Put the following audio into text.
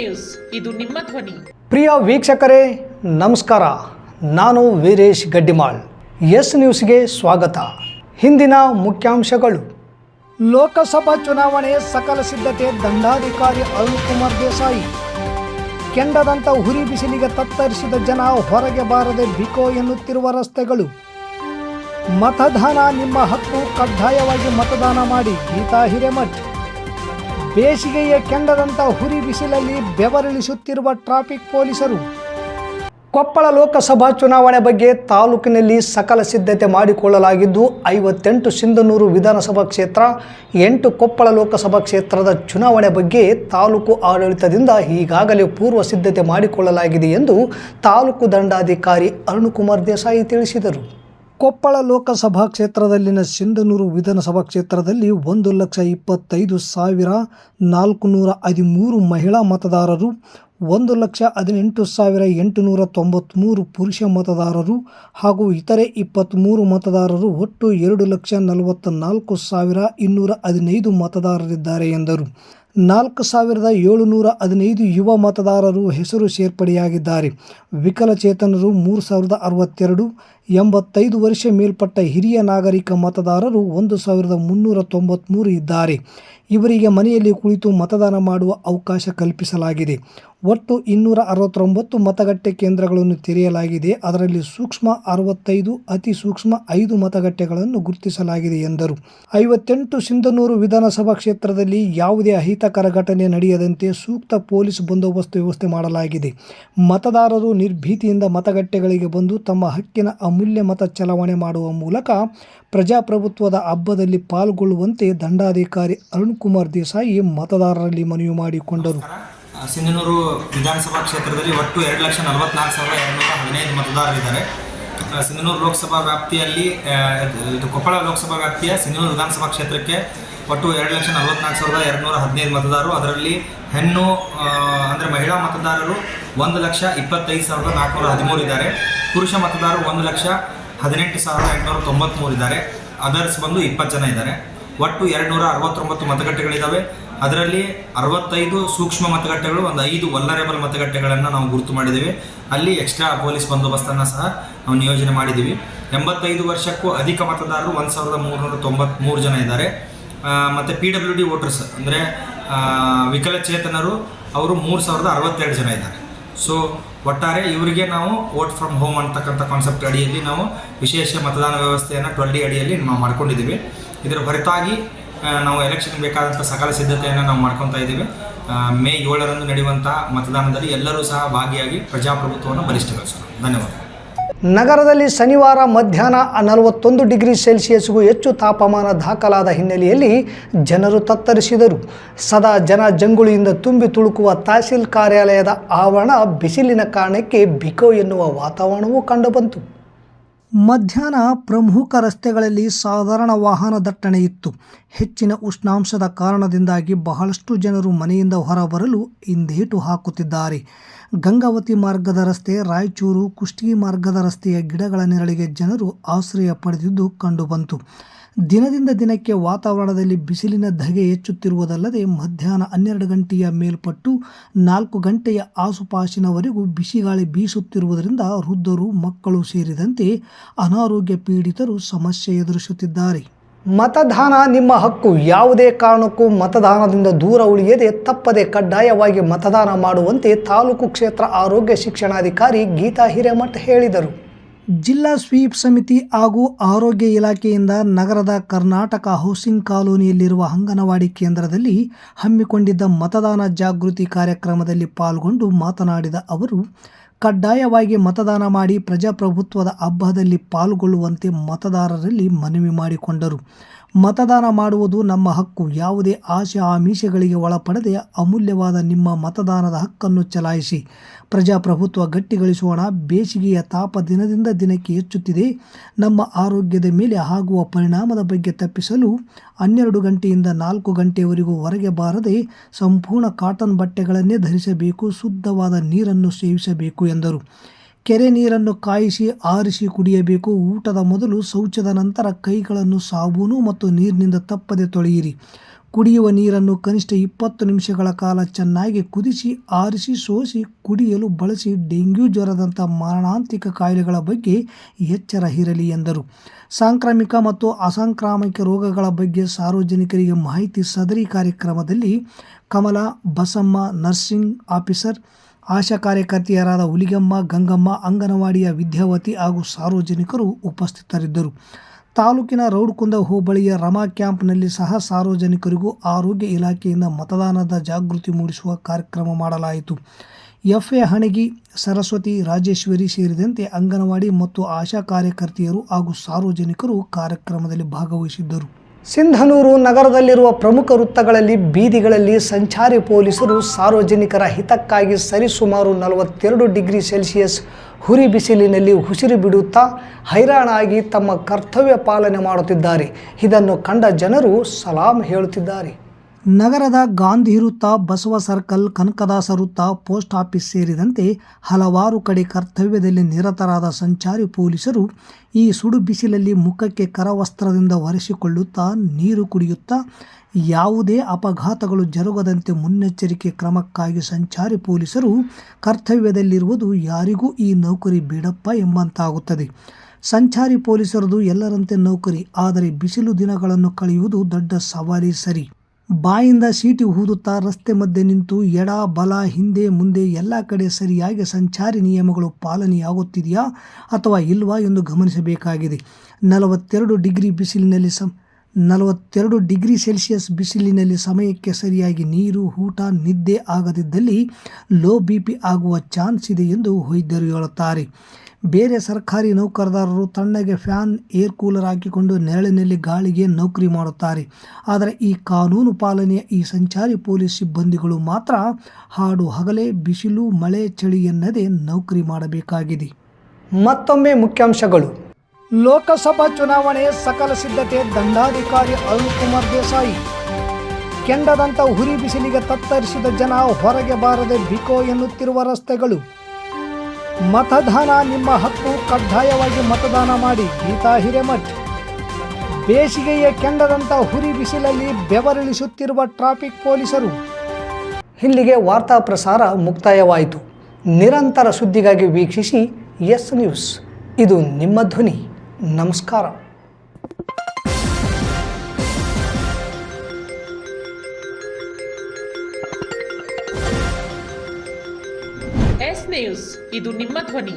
News. ಇದು ನಿಮ್ಮ ಧ್ವನಿ. ಪ್ರಿಯ ವೀಕ್ಷಕರೇ, ನಮಸ್ಕಾರ. ನಾನು ವೀರೇಶ್ ಗಡ್ಡಿಮಾಳ್. ಎಸ್ ನ್ಯೂಸ್ಗೆ ಸ್ವಾಗತ. ಹಿಂದಿನ ಮುಖ್ಯಾಂಶಗಳು. ಲೋಕಸಭಾ ಚುನಾವಣೆ ಸಕಲ ಸಿದ್ಧತೆ ದಂಡಾಧಿಕಾರಿ ಅರುಣ್ ಕುಮಾರ್ ದೇಸಾಯಿ. ಕೆಂಡದಂತ ಹುರಿ ಬಿಸಿಲಿಗೆ ತತ್ತರಿಸಿದ ಜನ ಹೊರಗೆ ಬಾರದೆ ಬಿಕೋ ಎನ್ನುತ್ತಿರುವ ರಸ್ತೆಗಳು. ಮತದಾನ ನಿಮ್ಮ ಹಕ್ಕು ಕಡ್ಡಾಯವಾಗಿ ಮತದಾನ ಮಾಡಿ ಗೀತಾ ಹಿರೇಮಠ್. ಬೇಸಿಗೆಯ ಕೆಂಡದಂತ ಹುರಿ ಬಿಸಿಲಲ್ಲಿ ಬೆವರಿಳಿಸುತ್ತಿರುವ ಟ್ರಾಫಿಕ್ ಪೊಲೀಸರು. ಕೊಪ್ಪಳ ಲೋಕಸಭಾ ಚುನಾವಣೆ ಬಗ್ಗೆ ತಾಲೂಕಿನಲ್ಲಿ ಸಕಲ ಸಿದ್ಧತೆ ಮಾಡಿಕೊಳ್ಳಲಾಗಿದ್ದು, ಐವತ್ತೆಂಟು ಸಿಂಧನೂರು ವಿಧಾನಸಭಾ ಕ್ಷೇತ್ರ, ಎಂಟು ಕೊಪ್ಪಳ ಲೋಕಸಭಾ ಕ್ಷೇತ್ರದ ಚುನಾವಣೆ ಬಗ್ಗೆ ತಾಲೂಕು ಆಡಳಿತದಿಂದ ಈಗಾಗಲೇ ಪೂರ್ವ ಸಿದ್ಧತೆ ಮಾಡಿಕೊಳ್ಳಲಾಗಿದೆ ಎಂದು ತಾಲೂಕು ದಂಡಾಧಿಕಾರಿ ಅರುಣಕುಮಾರ್ ದೇಸಾಯಿ ತಿಳಿಸಿದರು. ಕೊಪ್ಪಳ ಲೋಕಸಭಾ ಕ್ಷೇತ್ರದಲ್ಲಿನ ಸಿಂಧನೂರು ವಿಧಾನಸಭಾ ಕ್ಷೇತ್ರದಲ್ಲಿ ಒಂದು ಲಕ್ಷ ಇಪ್ಪತ್ತೈದು ಸಾವಿರ ನಾಲ್ಕುನೂರ ಹದಿಮೂರು ಮಹಿಳಾ ಮತದಾರರು, ಒಂದು ಲಕ್ಷ ಹದಿನೆಂಟು ಸಾವಿರ ಎಂಟುನೂರ ತೊಂಬತ್ತ್ಮೂರು ಪುರುಷ ಮತದಾರರು ಹಾಗೂ ಇತರೆ ಇಪ್ಪತ್ತ್ಮೂರು ಮತದಾರರು ಒಟ್ಟು ಎರಡು ಲಕ್ಷ ನಲವತ್ತ ನಾಲ್ಕು ಸಾವಿರ ಇನ್ನೂರ ಹದಿನೈದು ಮತದಾರರಿದ್ದಾರೆ ಎಂದರು. ನಾಲ್ಕು ಸಾವಿರದ ಏಳುನೂರ ಹದಿನೈದು ಯುವ ಮತದಾರರು ಹೆಸರು ಸೇರ್ಪಡೆಯಾಗಿದ್ದಾರೆ. ವಿಕಲಚೇತನರು ಮೂರು ಸಾವಿರದ ಅರವತ್ತೆರಡು, ಎಂಬತ್ತೈದು ವರ್ಷ ಮೇಲ್ಪಟ್ಟ ಹಿರಿಯ ನಾಗರಿಕ ಮತದಾರರು ಒಂದು ಸಾವಿರದ ಮುನ್ನೂರ ತೊಂಬತ್ತ್ಮೂರು ಇದ್ದಾರೆ. ಇವರಿಗೆ ಮನೆಯಲ್ಲಿ ಕುಳಿತು ಮತದಾನ ಮಾಡುವ ಅವಕಾಶ ಕಲ್ಪಿಸಲಾಗಿದೆ. ಒಟ್ಟು ಇನ್ನೂರ ಅರವತ್ತೊಂಬತ್ತು ಮತಗಟ್ಟೆ ಕೇಂದ್ರಗಳನ್ನು ತೆರೆಯಲಾಗಿದೆ. ಅದರಲ್ಲಿ ಸೂಕ್ಷ್ಮ ಅರವತ್ತೈದು, ಅತಿ ಸೂಕ್ಷ್ಮ ಐದು ಮತಗಟ್ಟೆಗಳನ್ನು ಗುರುತಿಸಲಾಗಿದೆ ಎಂದರು. ಐವತ್ತೆಂಟು ಸಿಂಧನೂರು ವಿಧಾನಸಭಾ ಕ್ಷೇತ್ರದಲ್ಲಿ ಯಾವುದೇ ಅಹಿತಕರ ಘಟನೆ ನಡೆಯದಂತೆ ಸೂಕ್ತ ಪೊಲೀಸ್ ಬಂದೋಬಸ್ತ್ ವ್ಯವಸ್ಥೆ ಮಾಡಲಾಗಿದೆ. ಮತದಾರರು ನಿರ್ಭೀತಿಯಿಂದ ಮತಗಟ್ಟೆಗಳಿಗೆ ಬಂದು ತಮ್ಮ ಹಕ್ಕಿನ ಅಮೂಲ್ಯ ಮತ ಚಲಾವಣೆ ಮಾಡುವ ಮೂಲಕ ಪ್ರಜಾಪ್ರಭುತ್ವದ ಹಬ್ಬದಲ್ಲಿ ಪಾಲ್ಗೊಳ್ಳುವಂತೆ ದಂಡಾಧಿಕಾರಿ ಅರುಣ್ ಕುಮಾರ್ ದೇಸಾಯಿ ಮತದಾರರಲ್ಲಿ ಮನವಿ ಮಾಡಿಕೊಂಡರು. ಸಿಂಧನೂರು ವಿಧಾನಸಭಾ ಕ್ಷೇತ್ರದಲ್ಲಿ ಒಟ್ಟು ಎರಡು ಲಕ್ಷ ನಲವತ್ನಾಲ್ಕು ಸಾವಿರದ ಎರಡುನೂರ ಹದಿನೈದು ಮತದಾರರಿದ್ದಾರೆ ಸಿಂಧನೂರು ಲೋಕಸಭಾ ವ್ಯಾಪ್ತಿಯಲ್ಲಿ ಇದು ಕೊಪ್ಪಳ ಲೋಕಸಭಾ ವ್ಯಾಪ್ತಿಯ ಸಿಂಧನೂರು ವಿಧಾನಸಭಾ ಕ್ಷೇತ್ರಕ್ಕೆ ಒಟ್ಟು ಎರಡು ಲಕ್ಷ ನಲವತ್ನಾಲ್ಕು ಸಾವಿರದ ಎರಡುನೂರ ಹದಿನೈದು ಮತದಾರರು. ಅದರಲ್ಲಿ ಹೆಣ್ಣು ಅಂದರೆ ಮಹಿಳಾ ಮತದಾರರು ಒಂದು ಲಕ್ಷ ಇಪ್ಪತ್ತೈದು ಸಾವಿರದ ನಾಲ್ಕುನೂರ ಹದಿಮೂರು ಇದ್ದಾರೆ. ಪುರುಷ ಮತದಾರರು ಒಂದು ಲಕ್ಷ ಹದಿನೆಂಟು ಸಾವಿರದ ಎಂಟುನೂರ ತೊಂಬತ್ತ್ಮೂರು ಇದ್ದಾರೆ. ಅದರ್ಸ್ ಬಂದು ಇಪ್ಪತ್ತು ಜನ ಇದ್ದಾರೆ. ಒಟ್ಟು ಎರಡು ನೂರ ಅರವತ್ತೊಂಬತ್ತು ಮತಗಟ್ಟೆಗಳಿದ್ದಾವೆ ಅದರಲ್ಲಿ ಅರವತ್ತೈದು ಸೂಕ್ಷ್ಮ ಮತಗಟ್ಟೆಗಳು, ಒಂದು ಐದು ವಲ್ಲರೇಬಲ್ ಮತಗಟ್ಟೆಗಳನ್ನು ನಾವು ಗುರುತು ಮಾಡಿದ್ದೀವಿ. ಅಲ್ಲಿ ಎಕ್ಸ್ಟ್ರಾ ಪೊಲೀಸ್ ಬಂದೋಬಸ್ತನ್ನು ಸಹ ನಾವು ನಿಯೋಜನೆ ಮಾಡಿದ್ದೀವಿ. ಎಂಬತ್ತೈದು ವರ್ಷಕ್ಕೂ ಅಧಿಕ ಮತದಾರರು ಒಂದು ಸಾವಿರದ ಮೂರುನೂರ ತೊಂಬತ್ತ್ಮೂರು ಜನ ಇದ್ದಾರೆ. ಮತ್ತು ಪಿ ಡಬ್ಲ್ಯೂ ಡಿ ವೋಟರ್ಸ್ ಅಂದರೆ ವಿಕಲಚೇತನರು, ಅವರು ಮೂರು ಸಾವಿರದ ಅರವತ್ತೆರಡು ಜನ ಇದ್ದಾರೆ. ಸೊ ಒಟ್ಟಾರೆ ಇವರಿಗೆ ನಾವು ವೋಟ್ ಫ್ರಮ್ ಹೋಮ್ ಅಂತಕ್ಕಂಥ ಕಾನ್ಸೆಪ್ಟ್ ಅಡಿಯಲ್ಲಿ ನಾವು ವಿಶೇಷ ಮತದಾನ ವ್ಯವಸ್ಥೆಯನ್ನು ಟ್ವೆಲ್ ಡಿ ಅಡಿಯಲ್ಲಿ ನಾವು ಮಾಡ್ಕೊಂಡಿದ್ದೀವಿ. ಇದರ ಹೊರತಾಗಿ ನಾವು ಎಲೆಕ್ಷನ್ ಬೇಕಾದಂಥ ಸಕಲ ಸಿದ್ಧತೆಯನ್ನು ನಾವು ಮಾಡ್ಕೊತಾ ಇದ್ದೀವಿ. ಮೇ ಏಳರಂದು ನಡೆಯುವಂಥ ಮತದಾನದಲ್ಲಿ ಎಲ್ಲರೂ ಸಹ ಭಾಗಿಯಾಗಿ ಪ್ರಜಾಪ್ರಭುತ್ವವನ್ನು ಬಲಿಷ್ಠಗೊಳಿಸೋಣ. ಧನ್ಯವಾದ. ನಗರದಲ್ಲಿ ಶನಿವಾರ ಮಧ್ಯಾಹ್ನ ನಲವತ್ತೊಂದು ಡಿಗ್ರಿ ಸೆಲ್ಸಿಯಸ್ಗೂ ಹೆಚ್ಚು ತಾಪಮಾನ ದಾಖಲಾದ ಹಿನ್ನೆಲೆಯಲ್ಲಿ ಜನರು ತತ್ತರಿಸಿದರು. ಸದಾ ಜನ ಜಂಗುಳಿಯಿಂದ ತುಂಬಿ ತುಳುಕುವ ತಹಸೀಲ್ ಕಾರ್ಯಾಲಯದ ಆವರಣ ಬಿಸಿಲಿನ ಕಾರಣಕ್ಕೆ ಬಿಕೋ ಎನ್ನುವ ವಾತಾವರಣವೂ ಕಂಡುಬಂತು. ಮಧ್ಯಾಹ್ನ ಪ್ರಮುಖ ರಸ್ತೆಗಳಲ್ಲಿ ಸಾಧಾರಣ ವಾಹನ ದಟ್ಟಣೆ ಇತ್ತು. ಹೆಚ್ಚಿನ ಉಷ್ಣಾಂಶದ ಕಾರಣದಿಂದಾಗಿ ಬಹಳಷ್ಟು ಜನರು ಮನೆಯಿಂದ ಹೊರಬರಲು ಹಿಂದೇಟು ಹಾಕುತ್ತಿದ್ದಾರೆ. ಗಂಗಾವತಿ ಮಾರ್ಗದ ರಸ್ತೆ, ರಾಯಚೂರು ಕುಷ್ಟಗಿ ಮಾರ್ಗದ ರಸ್ತೆಯ ಗಿಡಗಳ ನೆರಳಿಗೆ ಜನರು ಆಶ್ರಯ ಪಡೆದಿದ್ದು ಕಂಡುಬಂತು. ದಿನದಿಂದ ದಿನಕ್ಕೆ ವಾತಾವರಣದಲ್ಲಿ ಬಿಸಿಲಿನ ಧಗೆ ಹೆಚ್ಚುತ್ತಿರುವುದಲ್ಲದೆ ಮಧ್ಯಾಹ್ನ ಹನ್ನೆರಡು ಗಂಟೆಯ ಮೇಲ್ಪಟ್ಟು ನಾಲ್ಕು ಗಂಟೆಯ ಆಸುಪಾಸಿನವರೆಗೂ ಬಿಸಿಗಾಳಿ ಬೀಸುತ್ತಿರುವುದರಿಂದ ವೃದ್ಧರು, ಮಕ್ಕಳು ಸೇರಿದಂತೆ ಅನಾರೋಗ್ಯ ಪೀಡಿತರು ಸಮಸ್ಯೆ ಎದುರಿಸುತ್ತಿದ್ದಾರೆ. ಮತದಾನ ನಿಮ್ಮ ಹಕ್ಕು. ಯಾವುದೇ ಕಾರಣಕ್ಕೂ ಮತದಾನದಿಂದ ದೂರ ಉಳಿಯದೆ ತಪ್ಪದೆ ಕಡ್ಡಾಯವಾಗಿ ಮತದಾನ ಮಾಡುವಂತೆ ತಾಲೂಕು ಕ್ಷೇತ್ರ ಆರೋಗ್ಯ ಶಿಕ್ಷಣಾಧಿಕಾರಿ ಗೀತಾ ಹಿರೇಮಠ್ ಹೇಳಿದರು. ಜಿಲ್ಲಾ ಸ್ವೀಪ್ ಸಮಿತಿ ಹಾಗೂ ಆರೋಗ್ಯ ಇಲಾಖೆಯಿಂದ ನಗರದ ಕರ್ನಾಟಕ ಹೌಸಿಂಗ್ ಕಾಲೋನಿಯಲ್ಲಿರುವ ಅಂಗನವಾಡಿ ಕೇಂದ್ರದಲ್ಲಿ ಹಮ್ಮಿಕೊಂಡಿದ್ದ ಮತದಾನ ಜಾಗೃತಿ ಕಾರ್ಯಕ್ರಮದಲ್ಲಿ ಪಾಲ್ಗೊಂಡು ಮಾತನಾಡಿದ ಅವರು, ಕಡ್ಡಾಯವಾಗಿ ಮತದಾನ ಮಾಡಿ ಪ್ರಜಾಪ್ರಭುತ್ವದ ಹಬ್ಬದಲ್ಲಿ ಪಾಲ್ಗೊಳ್ಳುವಂತೆ ಮತದಾರರಲ್ಲಿ ಮನವಿ ಮಾಡಿಕೊಂಡರು. ಮತದಾನ ಮಾಡುವುದು ನಮ್ಮ ಹಕ್ಕು. ಯಾವುದೇ ಆಶೆ ಆಮಿಷಗಳಿಗೆ ಒಳಪಡದೆ ಅಮೂಲ್ಯವಾದ ನಿಮ್ಮ ಮತದಾನದ ಹಕ್ಕನ್ನು ಚಲಾಯಿಸಿ. ಪ್ರಜಾಪ್ರಭುತ್ವ ಗಟ್ಟಿಗಳಿಸೋಣ ಬೇಸಿಗೆಯ ತಾಪ ದಿನದಿಂದ ದಿನಕ್ಕೆ ಹೆಚ್ಚುತ್ತಿದೆ. ನಮ್ಮ ಆರೋಗ್ಯದ ಮೇಲೆ ಆಗುವ ಪರಿಣಾಮದ ಬಗ್ಗೆ ತಪ್ಪಿಸಲು ಹನ್ನೆರಡು ಗಂಟೆಯಿಂದ ನಾಲ್ಕು ಗಂಟೆಯವರೆಗೂ ಹೊರಗೆ ಬಾರದೆ ಸಂಪೂರ್ಣ ಕಾಟನ್ ಬಟ್ಟೆಗಳನ್ನೇ ಧರಿಸಬೇಕು, ಶುದ್ಧವಾದ ನೀರನ್ನು ಸೇವಿಸಬೇಕು ಎಂದರು. ಕೆರೆ ನೀರನ್ನು ಕಾಯಿಸಿ, ಆರಿಸಿ ಕುಡಿಯಬೇಕು. ಊಟದ ಮೊದಲು ಶೌಚದ ನಂತರ ಕೈಗಳನ್ನು ಸಾಬೂನು ಮತ್ತು ನೀರಿನಿಂದ ತಪ್ಪದೆ ತೊಳೆಯಿರಿ. ಕುಡಿಯುವ ನೀರನ್ನು ಕನಿಷ್ಠ ಇಪ್ಪತ್ತು ನಿಮಿಷಗಳ ಕಾಲ ಚೆನ್ನಾಗಿ ಕುದಿಸಿ, ಆರಿಸಿ, ಸೋಸಿ, ಕುಡಿಯಲು ಬಳಸಿ ಡೆಂಗ್ಯೂ ಜ್ವರದಂಥ ಮಾರಣಾಂತಿಕ ಕಾಯಿಲೆಗಳ ಬಗ್ಗೆ ಎಚ್ಚರ ಇರಲಿ ಎಂದರು. ಸಾಂಕ್ರಾಮಿಕ ಮತ್ತು ಅಸಾಂಕ್ರಾಮಿಕ ರೋಗಗಳ ಬಗ್ಗೆ ಸಾರ್ವಜನಿಕರಿಗೆ ಮಾಹಿತಿ ಸದರಿ ಕಾರ್ಯಕ್ರಮದಲ್ಲಿ ಕಮಲ, ಬಸಮ್ಮ, ನರ್ಸಿಂಗ್ ಆಫೀಸರ್, ಆಶಾ ಕಾರ್ಯಕರ್ತೆಯರಾದ ಹುಲಿಗಮ್ಮ, ಗಂಗಮ್ಮ, ಅಂಗನವಾಡಿಯ ವಿದ್ಯಾವತಿ ಹಾಗೂ ಸಾರ್ವಜನಿಕರು ಉಪಸ್ಥಿತರಿದ್ದರು. ತಾಲೂಕಿನ ರೌಡ್ಕುಂದ ಹೋಬಳಿಯ ರಮಾ ಕ್ಯಾಂಪ್ನಲ್ಲಿ ಸಹ ಸಾರ್ವಜನಿಕರಿಗೂ ಆರೋಗ್ಯ ಇಲಾಖೆಯಿಂದ ಮತದಾನದ ಜಾಗೃತಿ ಮೂಡಿಸುವ ಕಾರ್ಯಕ್ರಮ ಮಾಡಲಾಯಿತು. ಎಫ್ ಎ ಹಣಗಿ, ಸರಸ್ವತಿ, ರಾಜೇಶ್ವರಿ ಸೇರಿದಂತೆ ಅಂಗನವಾಡಿ ಮತ್ತು ಆಶಾ ಕಾರ್ಯಕರ್ತೆಯರು ಹಾಗೂ ಸಾರ್ವಜನಿಕರು ಕಾರ್ಯಕ್ರಮದಲ್ಲಿ ಭಾಗವಹಿಸಿದ್ದರು. ಸಿಂಧನೂರು ನಗರದಲ್ಲಿರುವ ಪ್ರಮುಖ ವೃತ್ತಗಳಲ್ಲಿ, ಬೀದಿಗಳಲ್ಲಿ ಸಂಚಾರಿ ಪೊಲೀಸರು ಸಾರ್ವಜನಿಕರ ಹಿತಕ್ಕಾಗಿ ಸರಿಸುಮಾರು ನಲವತ್ತೆರಡು ಡಿಗ್ರಿ ಸೆಲ್ಸಿಯಸ್ ಹುರಿ ಬಿಸಿಲಿನಲ್ಲಿ ಉಸಿರು ಬಿಡುತ್ತಾ ಹೈರಾಣಾಗಿ ತಮ್ಮ ಕರ್ತವ್ಯ ಪಾಲನೆ ಮಾಡುತ್ತಿದ್ದಾರೆ. ಇದನ್ನು ಕಂಡ ಜನರು ಸಲಾಂ ಹೇಳುತ್ತಿದ್ದಾರೆ. ನಗರದ ಗಾಂಧಿ ವೃತ್ತ ಬಸವ ಸರ್ಕಲ್, ಕನಕದಾಸ ವೃತ್ತ, ಪೋಸ್ಟ್ ಆಫೀಸ್ ಸೇರಿದಂತೆ ಹಲವಾರು ಕಡೆ ಕರ್ತವ್ಯದಲ್ಲಿ ನಿರತರಾದ ಸಂಚಾರಿ ಪೊಲೀಸರು ಈ ಸುಡು ಬಿಸಿಲಲ್ಲಿ ಮುಖಕ್ಕೆ ಕರವಸ್ತ್ರದಿಂದ ಒರೆಸಿಕೊಳ್ಳುತ್ತಾ ನೀರು ಕುಡಿಯುತ್ತಾ ಯಾವುದೇ ಅಪಘಾತಗಳು ಜರುಗದಂತೆ ಮುನ್ನೆಚ್ಚರಿಕೆ ಕ್ರಮಕ್ಕಾಗಿ ಸಂಚಾರಿ ಪೊಲೀಸರು ಕರ್ತವ್ಯದಲ್ಲಿರುವುದು ಯಾರಿಗೂ ಈ ನೌಕರಿ ಬೇಡಪ್ಪ ಎಂಬಂತಾಗುತ್ತದೆ. ಸಂಚಾರಿ ಪೊಲೀಸರದು ಎಲ್ಲರಂತೆ ನೌಕರಿ, ಆದರೆ ಬಿಸಿಲು ದಿನಗಳನ್ನು ಕಳೆಯುವುದು ದೊಡ್ಡ ಸವಾಲಿ ಸರಿ. ಬಾಯಿಂದ ಸೀಟಿ ಊದುತ್ತಾ ರಸ್ತೆ ಮಧ್ಯೆ ನಿಂತು ಎಡ, ಬಲ, ಹಿಂದೆ, ಮುಂದೆ ಎಲ್ಲ ಕಡೆ ಸರಿಯಾಗಿ ಸಂಚಾರಿ ನಿಯಮಗಳು ಪಾಲನೆಯಾಗುತ್ತಿದೆಯಾ ಅಥವಾ ಇಲ್ವಾ ಎಂದು ಗಮನಿಸಬೇಕಾಗಿದೆ. ನಲವತ್ತೆರಡು ಡಿಗ್ರಿ ಬಿಸಿಲಿನಲ್ಲಿ ಸಂ, ನಲವತ್ತೆರಡು ಡಿಗ್ರಿ ಸೆಲ್ಸಿಯಸ್ ಬಿಸಿಲಿನಲ್ಲಿ ಸಮಯಕ್ಕೆ ಸರಿಯಾಗಿ ನೀರು, ಊಟ, ನಿದ್ದೆ ಆಗದಿದ್ದಲ್ಲಿ ಲೋ ಬಿ ಪಿ ಆಗುವ ಚಾನ್ಸ್ ಇದೆ ಎಂದು ವೈದ್ಯರು ಹೇಳುತ್ತಾರೆ. ಬೇರೆ ಸರ್ಕಾರಿ ನೌಕರದಾರರು ತಣ್ಣಗೆ ಫ್ಯಾನ್, ಏರ್ ಕೂಲರ್ ಹಾಕಿಕೊಂಡು ನೆರಳಿನಲ್ಲಿ ಗಾಳಿಗೆ ನೌಕರಿ ಮಾಡುತ್ತಾರೆ. ಆದರೆ ಈ ಕಾನೂನು ಪಾಲನೆಯ ಈ ಸಂಚಾರಿ ಪೊಲೀಸ್ ಸಿಬ್ಬಂದಿಗಳು ಮಾತ್ರ ಹಾಡು, ಹಗಲೇ, ಬಿಸಿಲು, ಮಳೆ, ಚಳಿ ಎನ್ನದೇ ನೌಕರಿ ಮಾಡಬೇಕಾಗಿದೆ. ಮತ್ತೊಮ್ಮೆ ಮುಖ್ಯಾಂಶಗಳು. ಲೋಕಸಭಾ ಚುನಾವಣೆ ಸಕಲ ಸಿದ್ಧತೆ ದಂಡಾಧಿಕಾರಿ ಅರುಣ್ ಕುಮಾರ್ ದೇಸಾಯಿ. ಕೆಂಡದಂತ ಹುರಿ ಬಿಸಿಲಿಗೆ ತತ್ತರಿಸಿದ ಜನ ಹೊರಗೆ ಬಾರದೆ ಬಿಕೋ ಎನ್ನುತ್ತಿರುವ ರಸ್ತೆಗಳು. ಮತದಾನ ನಿಮ್ಮ ಹಕ್ಕು ಕಡ್ಡಾಯವಾಗಿ ಮತದಾನ ಮಾಡಿ ಗೀತಾ ಹಿರೇಮಠ್. ಬೇಸಿಗೆಯ ಕೆಂಡದಂತ ಹುರಿ ಬಿಸಿಲಲ್ಲಿ ಬೆವರಿಳಿಸುತ್ತಿರುವ ಟ್ರಾಫಿಕ್ ಪೊಲೀಸರು. ಇಲ್ಲಿಗೆ ವಾರ್ತಾ ಪ್ರಸಾರ ಮುಕ್ತಾಯವಾಯಿತು. ನಿರಂತರ ಸುದ್ದಿಗಾಗಿ ವೀಕ್ಷಿಸಿ ಎಸ್ ನ್ಯೂಸ್. ಇದು ನಿಮ್ಮ ಧ್ವನಿ. ನಮಸ್ಕಾರ. ಎಸ್ ನ್ಯೂಸ್ ಇದು ನಿಮ್ಮ ಧ್ವನಿ